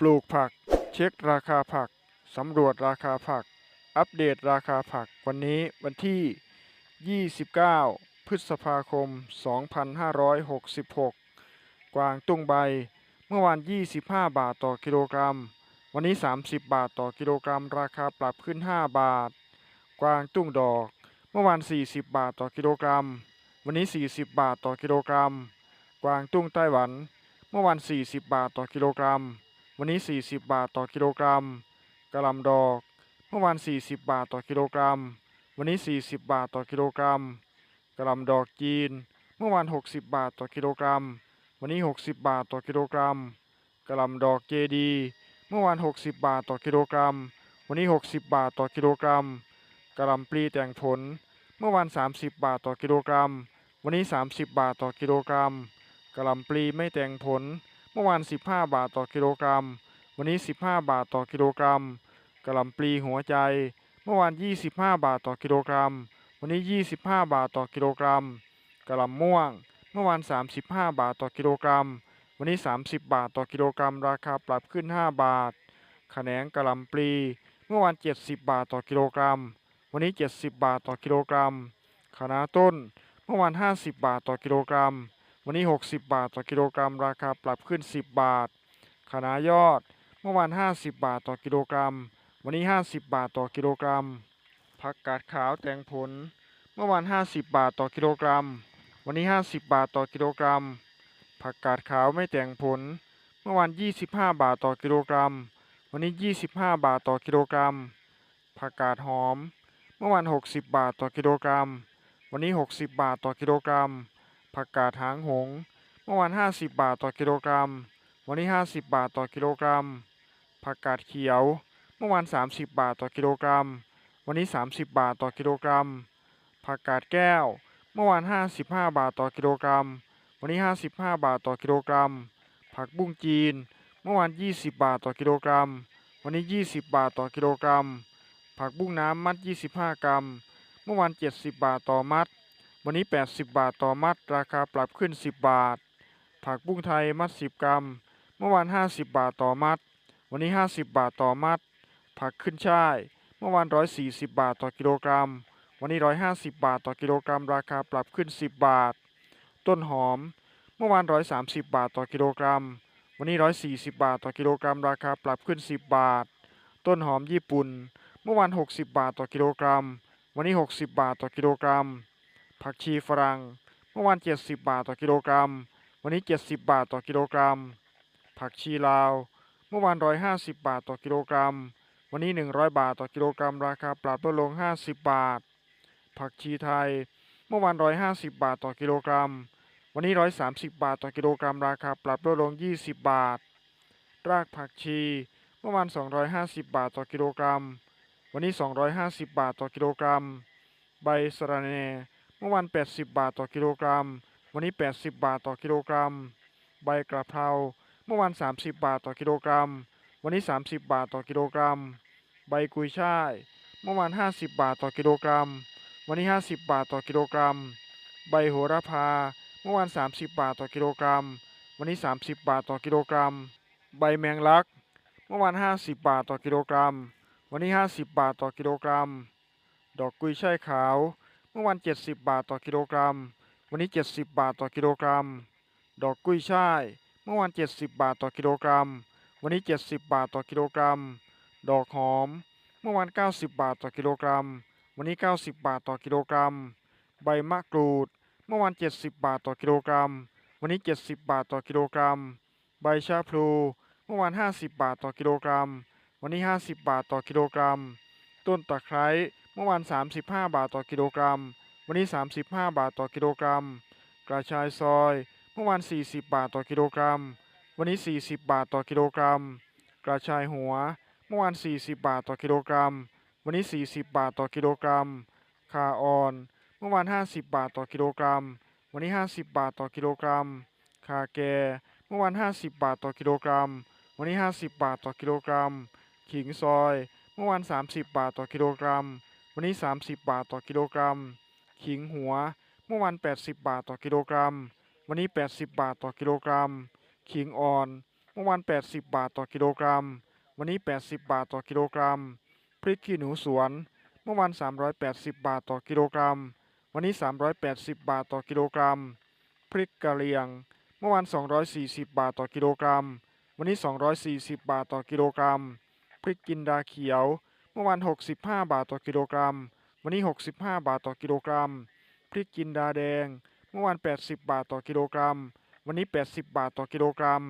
ปลูกผัก เช็คราคาผัก สำรวจราคาผัก อัปเดตราคาผักวันนี้วันที่ 29 พฤษภาคม 2566 กวางตุ้งใบ เมื่อวาน 25 บาทต่อกิโลกรัม วันนี้ 30 บาทต่อกิโลกรัม ราคาปรับขึ้น 5 บาท กวางตุ้งดอก เมื่อวาน 40 บาทต่อกิโลกรัม วันนี้ 40 บาทต่อกิโลกรัม กวางตุ้งไต้หวัน เมื่อวาน 40 บาทต่อกิโลกรัม วันนี้ 40 บาทต่อกิโลกรัมกะลำดอก เมื่อวาน 40 บาทต่อกิโลกรัม วันนี้ 40 บาทต่อกิโลกรัมกะลำดอกจีน เมื่อวาน 60 บาทต่อกิโลกรัม วันนี้ 60 บาทต่อกิโลกรัมกะลำดอกเจดี เมื่อวาน 60 บาทต่อกิโลกรัม วันนี้ 60 บาทต่อกิโลกรัมกะลำปลีแต่งผล เมื่อวาน 30 บาทต่อกิโลกรัม วันนี้ 30 บาทต่อกิโลกรัมกะลำปลีไม่แต่งผล มื่อวาน 15 บาทต่อกิโลกรัม วันนี้ 15 บาทต่อกิโลกรัมกระลำปลีหัวใจ เมื่อวาน 25 บาทต่อกิโลกรัม วันนี้ 25 บาทต่อกิโลกรัมกระลำม่วง เมื่อวาน 35 บาทต่อกิโลกรัม วันนี้ 30 บาทต่อกิโลกรัม ราคาปรับขึ้น 5 บาทขะแขนงกระลำปลี เมื่อวาน 70 บาทต่อกิโลกรัม วันนี้ 70 บาทต่อกิโลกรัมคะน้าต้น เมื่อวาน 50 บาทต่อกิโลกรัม วันนี้ 60 บาทต่อกิโลกรัม ราคาปรับขึ้น 10 บาทคะน้ายอดเมื่อวาน 50 บาทต่อกิโลกรัม วันนี้ 50 บาทต่อกิโลกรัมผักกาดขาวแตงผล เมื่อวาน 50 บาทต่อกิโลกรัม วันนี้ 50 บาทต่อกิโลกรัมผักกาดขาวไม่แตงผล เมื่อวาน 25 บาทต่อกิโลกรัม วันนี้ 25 บาทต่อกิโลกรัมผักกาดหอม เมื่อวาน 60 บาทต่อกิโลกรัม วันนี้ 60 บาทต่อกิโลกรัม ผักกาดหางหง เมื่อวาน 50 บาทต่อกิโลกรัม วันนี้ 50 บาทต่อกิโลกรัม ผักกาดเขียว เมื่อวาน 30 บาทต่อกิโลกรัม วันนี้ 30 บาทต่อกิโลกรัม ผักกาดแก้ว เมื่อวาน 55 บาทต่อกิโลกรัม วันนี้ 55 บาทต่อกิโลกรัม ผักบุ้งจีน เมื่อวาน 20 บาทต่อกิโลกรัม วันนี้ 20 บาทต่อกิโลกรัม ผักบุ้งน้ำมัด 25 กรัม เมื่อวาน 70 บาทต่อมัด วันนี้ 80 บาทต่อมัด ราคาปรับขึ้น 10 บาท ผักบุ้งไทยมัด 10 กรัม เมื่อวาน 50 บาทต่อมัด วันนี้ 50 บาทต่อมัด ผักขึ้นช่าย เมื่อวาน 140 บาทต่อกิโลกรัม วันนี้ 150 บาทต่อกิโลกรัม ราคาปรับขึ้น 10 บาท ต้นหอม เมื่อวาน 130 บาทต่อกิโลกรัม วันนี้ 140 บาทต่อกิโลกรัม ราคาปรับขึ้น 10 บาท ต้นหอมญี่ปุ่น เมื่อวาน 60 บาทต่อกิโลกรัม วันนี้ 60 บาทต่อกิโลกรัม ผักชีฝรั่งเมื่อวาน 70 บาทต่อกิโลกรัม วันนี้ 70 บาทต่อกิโลกรัม ผักชีลาว เมื่อวาน 150 บาทต่อกิโลกรัม วันนี้ 100 บาทต่อกิโลกรัม ราคาปรับลดลง 50 บาท ผักชีไทย เมื่อวาน 150 บาทต่อกิโลกรัม วันนี้ 130 บาทต่อกิโลกรัม ราคาปรับลดลง 20 บาท รากผักชี เมื่อวาน 250 บาทต่อกิโลกรัม วันนี้ 250 บาทต่อกิโลกรัม ใบสะระแหน่ เมื่อวาน80 บาทต่อกิโลกรัม วันนี้ 80 บาทต่อกิโลกรัม ใบกระเพรา เมื่อวาน30 บาทต่อกิโลกรัม วันนี้ 30 บาทต่อกิโลกรัม ใบกุยช่าย เมื่อวาน50 บาทต่อกิโลกรัม วันนี้ 50 บาทต่อกิโลกรัม ใบโหระพา เมื่อวาน30 บาทต่อกิโลกรัม วันนี้ 30 บาทต่อกิโลกรัม ใบแมงลัก เมื่อวาน50 บาทต่อกิโลกรัม วันนี้ 50 บาทต่อกิโลกรัม ดอกกุยช่ายขาว มื่อวาน70 บาทต่อกิโลกรัม วันนี้ 70 บาทต่อกิโลกรัม ดอกกุยช่าย เมื่อวาน70 บาทต่อกิโลกรัม วันนี้ 70 บาทต่อกิโลกรัม ดอกหอม เมื่อวาน90 บาทต่อกิโลกรัม วันนี้ 90 บาทต่อกิโลกรัม ใบมะกรูด เมื่อวาน70 บาทต่อกิโลกรัม วันนี้ 70 บาทต่อกิโลกรัม ใบชะพลู เมื่อวาน50 บาทต่อกิโลกรัม วันนี้ 50 บาทต่อกิโลกรัม ต้นตะไคร้ เมื่อวาน 35 บาทต่อกิโลกรัม วันนี้ 35 บาทต่อกิโลกรัม กระชายซอย เมื่อวาน 40 บาทต่อกิโลกรัม วันนี้ 40 บาทต่อกิโลกรัม กระชายหัว เมื่อวาน 40 บาทต่อกิโลกรัม วันนี้ 40 บาทต่อกิโลกรัม คาออน เมื่อวาน 50 บาทต่อกิโลกรัม วันนี้ 50 บาทต่อกิโลกรัม คาแก เมื่อวาน 50 บาทต่อกิโลกรัม วันนี้ 50 บาทต่อกิโลกรัม ขิงซอย เมื่อวาน 30 บาทต่อกิโลกรัม วันนี้ 30 บาทต่อกิโลกรัม ขิงหัว เมื่อวาน80 บาทต่อกิโลกรัม วันนี้ 80 บาทต่อกิโลกรัม ขิงอ่อน เมื่อวาน80 บาทต่อกิโลกรัม วันนี้ 80 บาทต่อกิโลกรัม พริกขี้หนูสวน เมื่อวาน380 บาทต่อกิโลกรัม วันนี้ 380 บาทต่อกิโลกรัม พริกกะเหรี่ยง เมื่อวาน240 บาทต่อกิโลกรัม วันนี้ 240 บาทต่อกิโลกรัม พริกจินดาเขียว มื่อวาน 65 บาทต่อกิโลกรัม วันนี้ 65 บาทต่อกิโลกรัม พริกจินดาแดง เมื่อวาน 80 บาทต่อกิโลกรัม วันนี้ 80 บาทต่อกิโลกรัม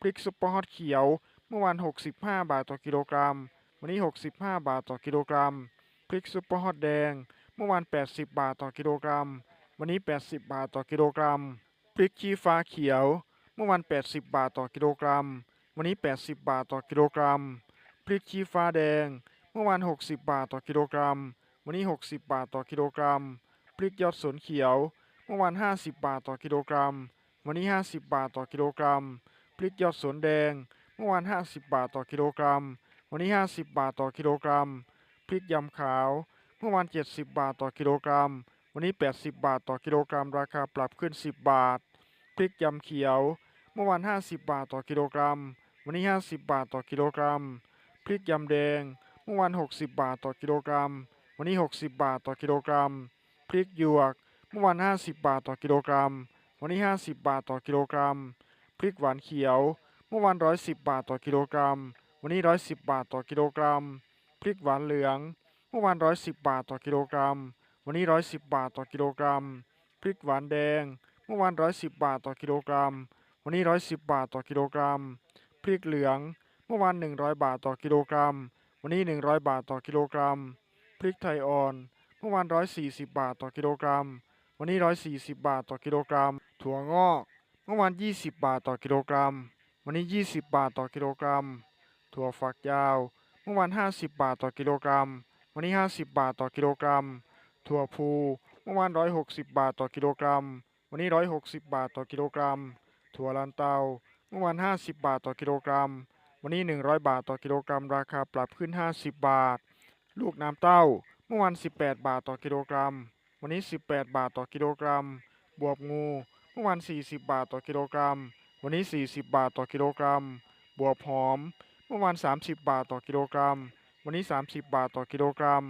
พริกซุปเปอร์ฮอตเขียว เมื่อวาน 65 บาทต่อกิโลกรัม วันนี้ 65 บาทต่อกิโลกรัม พริกซุปเปอร์ฮอตแดง เมื่อวาน 80 บาทต่อกิโลกรัม วันนี้ 80 บาทต่อกิโลกรัม พริกชี้ฟ้าเขียว เมื่อวาน 80 บาทต่อกิโลกรัม วันนี้ 80 บาทต่อกิโลกรัม พริกชี้ฟ้าแดง เมื่อวาน 60 บาทต่อกิโลกรัม วันนี้ 60 บาทต่อกิโลกรัม พริกยอดสวนเขียว เมื่อวาน 50 บาทต่อกิโลกรัม วันนี้ 50 บาทต่อกิโลกรัม พริกยอดสวนแดง เมื่อวาน 50 บาทต่อกิโลกรัม วันนี้ 50 บาทต่อกิโลกรัม พริกยำขาว เมื่อวาน 70 บาทต่อกิโลกรัม วันนี้ 80 บาทต่อกิโลกรัม ราคาปรับขึ้น 10 บาท พริกยำเขียว เมื่อวาน 50 บาทต่อกิโลกรัม วันนี้ 50 บาทต่อกิโลกรัม พริกยำแดง เมื่อวาน 60 บาทต่อกิโลกรัม วันนี้ 60 บาทต่อกิโลกรัม พริกหยวก เมื่อวาน 50 บาทต่อกิโลกรัม วันนี้ 50 บาทต่อกิโลกรัม พริกหวานเขียว เมื่อวาน 110 บาทต่อกิโลกรัม วันนี้ 110 บาทต่อกิโลกรัม พริกหวานเหลือง เมื่อวาน 110 บาทต่อกิโลกรัม วันนี้ 110 บาทต่อกิโลกรัม พริกหวานแดง เมื่อวาน 110 บาทต่อกิโลกรัม วันนี้ 110 บาทต่อกิโลกรัม พริกเหลือง เมื่อวาน 100 บาทต่อกิโลกรัม วันนี้ 100 บาทต่อกิโลกรัม พริกไทยอ่อน เมื่อวาน 140 บาทต่อกิโลกรัม วันนี้ 140 บาทต่อกิโลกรัม ถั่วงอก เมื่อวาน 20 บาทต่อกิโลกรัม วันนี้ 20 บาทต่อกิโลกรัม ถั่วฝักยาว เมื่อวาน 50 บาทต่อกิโลกรัม วันนี้ 50 บาทต่อกิโลกรัม ถั่วพู เมื่อวาน 160 บาทต่อกิโลกรัม วันนี้ 160 บาทต่อกิโลกรัม ถั่วลันเตา เมื่อวาน 50 บาทต่อกิโลกรัม วันนี้ 100 บาทต่อกิโลกรัม ราคาปรับขึ้น 50 บาท ลูกน้ำเต้า เมื่อวาน18 บาทต่อกิโลกรัม วันนี้ 18 บาทต่อกิโลกรัม บวบงู เมื่อวาน40 บาทต่อกิโลกรัม วันนี้ 40 บาทต่อกิโลกรัม บวบหอม เมื่อวาน30 บาทต่อกิโลกรัม วันนี้ 30 บาทต่อกิโลกรัม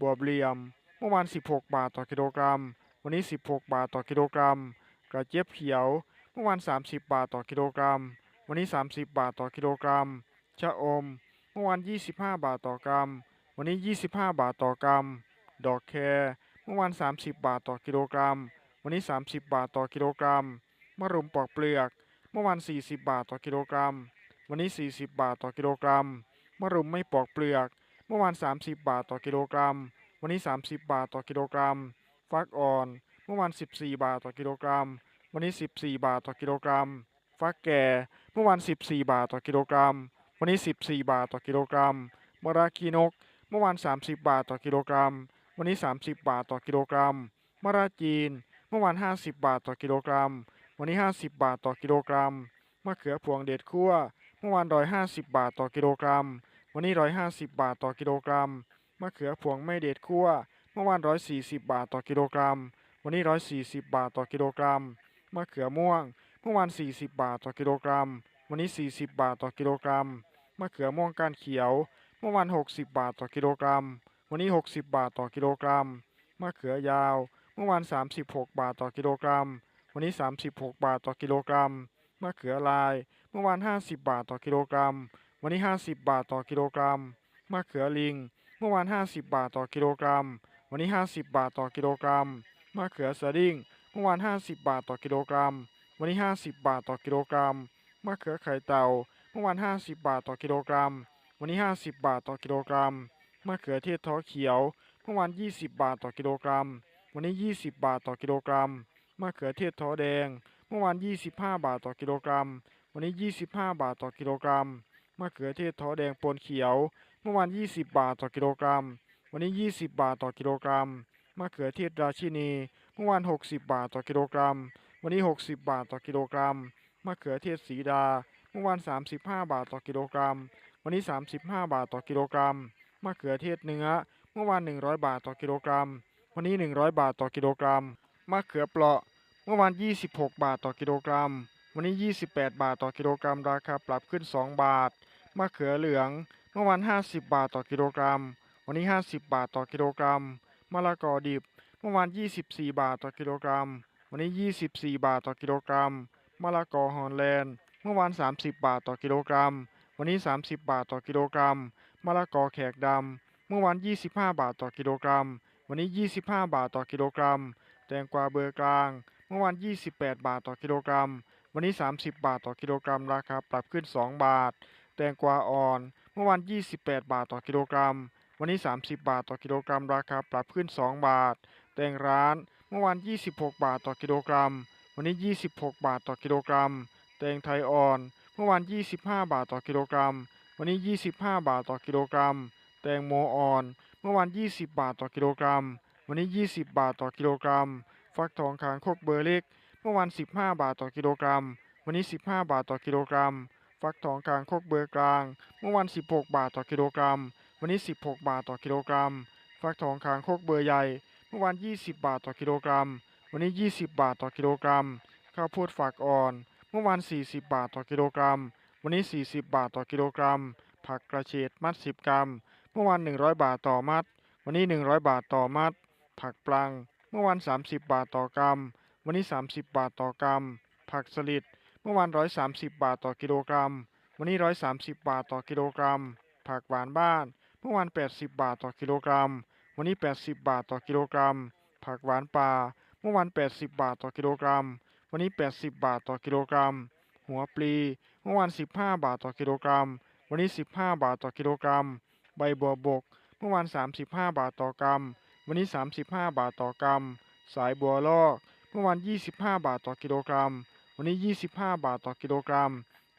บวบเหลี่ยม เมื่อวาน16 บาทต่อกิโลกรัม วันนี้ 16 บาทต่อกิโลกรัม กระเจี๊ยบเขียว เมื่อวาน30 บาทต่อกิโลกรัม วันนี้ 30 บาทต่อกิโลกรัม ชะอม เมื่อวาน 25 บาทต่อกรัม วันนี้ 25 บาทต่อกรัม ดอกแครเมื่อวาน 30 บาทต่อกิโลกรัม วันนี้ 30 บาทต่อกิโลกรัม มะรุมปอกเปลือก เมื่อวาน 40 บาทต่อกิโลกรัม วันนี้ 40 บาทต่อกิโลกรัม มะรุมไม่ปอกเปลือก เมื่อวาน 30 บาทต่อกิโลกรัม วันนี้ 30 บาทต่อกิโลกรัม ฟักอ่อน เมื่อวาน 14 บาทต่อกิโลกรัม วันนี้ 14 บาทต่อกิโลกรัม ฟักแก่เมื่อวาน14 บาทต่อกิโลกรัม วันนี้ 14 บาทต่อกิโลกรัมมะระกีนก เมื่อวาน30 บาทต่อกิโลกรัม วันนี้ 30 บาทต่อกิโลกรัมมะระจีน เมื่อวาน50 บาทต่อกิโลกรัม วันนี้ 50 บาทต่อกิโลกรัมมะเขือพวงเด็ดคั่ว เมื่อวาน150 บาทต่อกิโลกรัม วันนี้ 150 บาทต่อกิโลกรัมมะเขือพวงไม่เด็ดคั่ว เมื่อวาน140 บาทต่อกิโลกรัม วันนี้ 140 บาทต่อกิโลกรัมมะเขือม่วง เมื่อวาน 40 บาทต่อกิโลกรัม วันนี้ 40 บาทต่อกิโลกรัมมะเขือม่วงก้านเขียว เมื่อวาน 60 บาทต่อกิโลกรัม วันนี้ 60 บาทต่อกิโลกรัมมะเขือยาว เมื่อวาน 36 บาทต่อกิโลกรัม วันนี้ 36 บาทต่อกิโลกรัมมะเขือลาย เมื่อวาน 50 บาทต่อกิโลกรัม วันนี้ 50 บาทต่อกิโลกรัมมะเขือลิง เมื่อวาน 50 บาทต่อกิโลกรัม วันนี้ 50 บาทต่อกิโลกรัมมะเขือสดิ้ง เมื่อวาน 50 บาทต่อกิโลกรัม วันนี้ 50 บาทต่อกิโลกรัมมะเขือไข่เต่า เมื่อวาน 50 บาทต่อกิโลกรัม วันนี้ 50 บาทต่อกิโลกรัมมะเขือเทศท้อเขียว เมื่อวาน 20 บาทต่อกิโลกรัม วันนี้ 20 บาทต่อกิโลกรัมมะเขือเทศท้อแดง เมื่อวาน 25 บาทต่อกิโลกรัม วันนี้ 25 บาทต่อกิโลกรัมมะเขือเทศท้อแดงปนเขียว เมื่อวาน 20 บาทต่อกิโลกรัม วันนี้ 20 บาทต่อกิโลกรัมมะเขือเทศราชินี เมื่อวาน 60 บาทต่อกิโลกรัม วันนี้ 60 บาทต่อกิโลกรัมมะเขือเทศสีดา เมื่อวาน 35 บาทต่อกิโลกรัม วันนี้ 35 บาทต่อกิโลกรัมมะเขือเทศเนื้อ เมื่อวาน 100 บาทต่อกิโลกรัม วันนี้ 100 บาทต่อกิโลกรัมมะเขือเปราะ เมื่อวาน 26 บาทต่อกิโลกรัม วันนี้ 28 บาทต่อกิโลกรัม ราคาปรับขึ้น 2 บาทมะเขือเหลือง เมื่อวาน 50 บาทต่อกิโลกรัม วันนี้ 50 บาทต่อกิโลกรัมมะละกอดิบ เมื่อวาน 24 บาทต่อกิโลกรัม วันนี้ 24 บาทต่อกิโลกรัม มะละกอฮอลแลนด์ เมื่อวาน 30 บาทต่อกิโลกรัม วันนี้ 30 บาทต่อกิโลกรัม มะละกอแขกดำ เมื่อวาน 25 บาทต่อกิโลกรัม วันนี้ 25 บาทต่อกิโลกรัม แตงกวาเบอร์กลาง เมื่อวาน 28 บาทต่อกิโลกรัม วันนี้ 30 บาทต่อกิโลกรัม ราคาปรับขึ้น 2 บาท แตงกวาอ่อน เมื่อวาน 28 บาทต่อกิโลกรัม วันนี้ 30 บาทต่อกิโลกรัม ราคาปรับขึ้น 2 บาท แตงร้าน เมื่อวาน 26 บาทต่อกิโลกรัม วันนี้ 26 บาทต่อกิโลกรัม แตงไทยอ่อน เมื่อวาน 25 บาทต่อกิโลกรัม วันนี้ 25 บาทต่อกิโลกรัม แตงโมอ่อน เมื่อวาน 20 บาทต่อกิโลกรัม วันนี้ 20 บาทต่อกิโลกรัม ฟักทองคางคกเบอร์เล็ก เมื่อวาน 15 บาทต่อกิโลกรัม วันนี้ 15 บาทต่อกิโลกรัม ฟักทองคางคกเบอร์กลาง เมื่อวาน 16 บาทต่อกิโลกรัม วันนี้ 16 บาทต่อกิโลกรัม ฟักทองคางคกเบอร์ใหญ่ เมื่อวาน 20 บาทต่อกิโลกรัม วันนี้ 20 บาทต่อกิโลกรัม ข้าวโพดฝักอ่อน เมื่อวาน 40 บาทต่อกิโลกรัม วันนี้ 40 บาทต่อกิโลกรัม ผักกระเฉดมัด 10 กรัม เมื่อวาน 100 บาทต่อมัด วันนี้ 100 บาทต่อมัด ผักปลัง เมื่อวาน 30 บาทต่อกรัม วันนี้ 30 บาทต่อกรัม ผักสลิด เมื่อวาน 130 บาทต่อกิโลกรัม วันนี้ 130 บาทต่อกิโลกรัม ผักหวานบ้าน เมื่อวาน 80 บาทต่อกิโลกรัม วันนี้ 80 บาทต่อกิโลกรัม ผักหวานป่า เมื่อวาน80 บาทต่อกิโลกรัม วันนี้ 80 บาทต่อกิโลกรัม หัวปลี เมื่อวาน15 บาทต่อกิโลกรัม วันนี้ 15 บาทต่อกิโลกรัม ใบบัวบก เมื่อวาน35 บาทต่อกรัม วันนี้ 35 บาทต่อกรัม สายบัวลอก เมื่อวาน25 บาทต่อกิโลกรัม วันนี้ 25 บาทต่อกิโลกรัม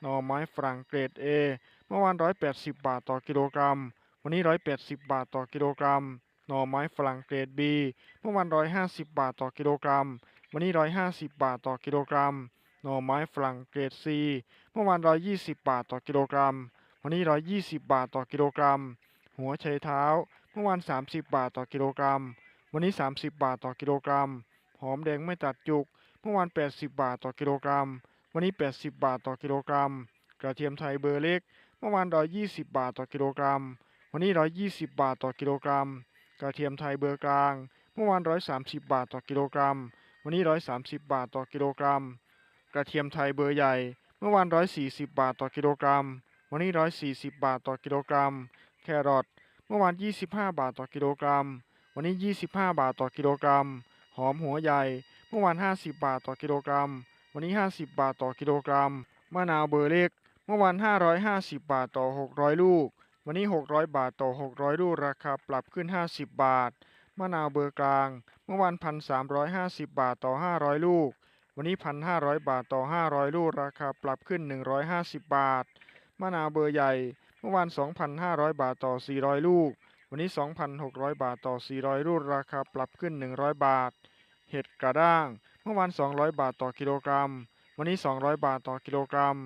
หน่อไม้ฝรั่งเกรด A เมื่อวาน180 บาทต่อกิโลกรัม วันนี้ 180 บาทต่อกิโลกรัม หน่อไม้ฝรั่งเกรด B เมื่อวาน150บาทต่อกิโลกรัม วันนี้150บาทต่อกิโลกรัม หน่อไม้ฝรั่งเกรด C เมื่อวาน120บาทต่อกิโลกรัม วันนี้120บาทต่อกิโลกรัม หัวไชเท้า เมื่อวาน30บาทต่อกิโลกรัม วันนี้30บาทต่อกิโลกรัม หอมแดงไม่ตัดจุก เมื่อวาน80บาทต่อกิโลกรัม วันนี้80บาทต่อกิโลกรัม กระเทียมไทยเบอร์เล็ก เมื่อวาน120บาทต่อกิโลกรัม วันนี้120บาทต่อกิโลกรัม กระเทียมไทยเบอร์กลาง เมื่อวาน 130 บาทต่อกิโลกรัม วันนี้ 130 บาทต่อกิโลกรัม กระเทียมไทยเบอร์ใหญ่ เมื่อวาน 140 บาทต่อกิโลกรัม วันนี้ 140 บาทต่อกิโลกรัม แครอท เมื่อวาน 25 บาทต่อกิโลกรัม วันนี้ 25 บาทต่อกิโลกรัม หอมหัวใหญ่ เมื่อวาน 50 บาทต่อกิโลกรัม วันนี้ 50 บาทต่อกิโลกรัม มะนาวเบอร์เล็ก เมื่อวาน 550 บาทต่อ 600 ลูก วันนี้ 600 บาทต่อ 600ลูกราคาปรับขึ้น 50 บาท มะนาวเบอร์กลาง เมื่อวาน1,350 บาทต่อ 500 ลูก วันนี้ 1,500 บาทต่อ 500 ลูก ราคาปรับขึ้น 150 บาท มะนาวเบอร์ใหญ่ เมื่อวาน2,500 บาทต่อ 400 ลูก วันนี้ 2,600 บาทต่อ 400 ลูก ราคาปรับขึ้น 100 บาท เห็ดกระด้าง เมื่อวาน200 บาทต่อกิโลกรัม วันนี้ 200 บาทต่อกิโลกรัม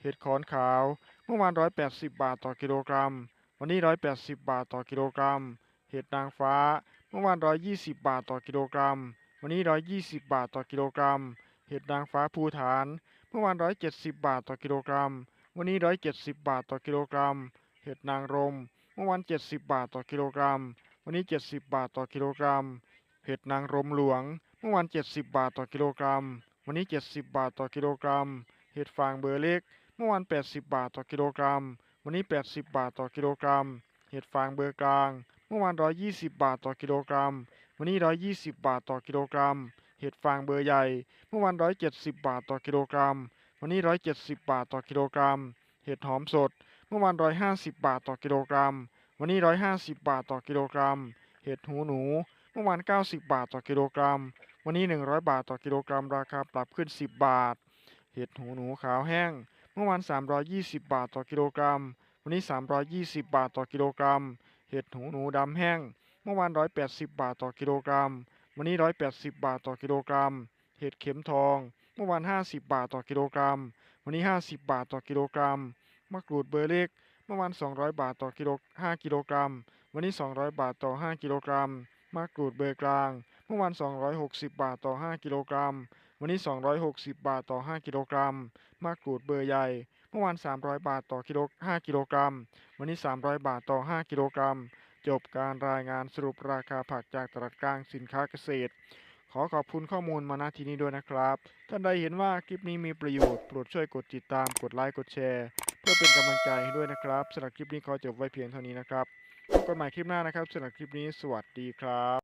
เห็ดขอนขาว เมื่อวาน 180 บาทต่อกิโลกรัม วันนี้ 180 บาทต่อกิโลกรัม เห็ดนางฟ้า เมื่อวาน 120 บาทต่อกิโลกรัม วันนี้ 120 บาทต่อกิโลกรัม เห็ดนางฟ้าภูฐาน เมื่อวาน 170 บาทต่อกิโลกรัม วันนี้ 170 บาทต่อกิโลกรัม เห็ดนางรม เมื่อวาน 70 บาทต่อกิโลกรัม วันนี้ 70 บาทต่อกิโลกรัม เห็ดนางรมหลวง เมื่อวาน 70 บาทต่อกิโลกรัม วันนี้ 70 บาทต่อกิโลกรัม เห็ดฟางเบอร์เล็ก เมื่อวาน 80 บาทต่อกิโลกรัม วันนี้ 80 บาทต่อกิโลกรัม เห็ดฟางเบอร์กลาง เมื่อวาน 120 บาทต่อกิโลกรัม วันนี้ 120 บาทต่อกิโลกรัม เห็ดฟางเบอร์ใหญ่ เมื่อวาน 170 บาทต่อกิโลกรัม วันนี้ 170 บาทต่อกิโลกรัม เห็ดหอมสด เมื่อวาน 150 บาทต่อกิโลกรัม วันนี้ 150 บาทต่อกิโลกรัม เห็ดหูหนู เมื่อวาน 90 บาทต่อกิโลกรัม วันนี้ 100 บาทต่อกิโลกรัม ราคาปรับขึ้น 10 บาท เห็ดหูหนูขาวแห้ง เมื่อวาน 320 บาทต่อกิโลกรัม วันนี้ 320 บาทต่อกิโลกรัม เห็ดหูหนูดำแห้ง เมื่อวาน 180 บาทต่อกิโลกรัม วันนี้ 180 บาทต่อกิโลกรัม เห็ดเข็มทอง เมื่อวาน 50 บาทต่อกิโลกรัม วันนี้ 50 บาทต่อกิโลกรัม มะกรูดเบอร์เล็ก เมื่อวาน 200 บาทต่อกิโล5กิโลกรัม วันนี้ 200 บาทต่อ 5 กิโลกรัม มะกรูดเบอร์กลาง เมื่อวาน 260 บาทต่อ 5 กิโลกรัม วันนี้ 260 บาทต่อ 5 กิโลกรัมมะกรูดเบอร์ใหญ่ เมื่อวาน 300 บาทต่อกิโล5กิโลกรัม วันนี้ 300 บาทต่อ 5 กิโลกรัม จบการรายงานสรุปราคาผักจากตลาดกลางสินค้าเกษตร ขอขอบคุณข้อมูลมาณที่นี้ด้วยนะครับ ท่านใดเห็นว่าคลิปนี้มีประโยชน์ โปรดช่วยกดติดตาม กดไลค์ กดแชร์ เพื่อเป็นกำลังใจให้ด้วยนะครับสำหรับคลิปนี้ขอจบไว้เพียงเท่านี้นะครับพบกันใหม่คลิปหน้านะครับสำหรับคลิปนี้สวัสดีครับ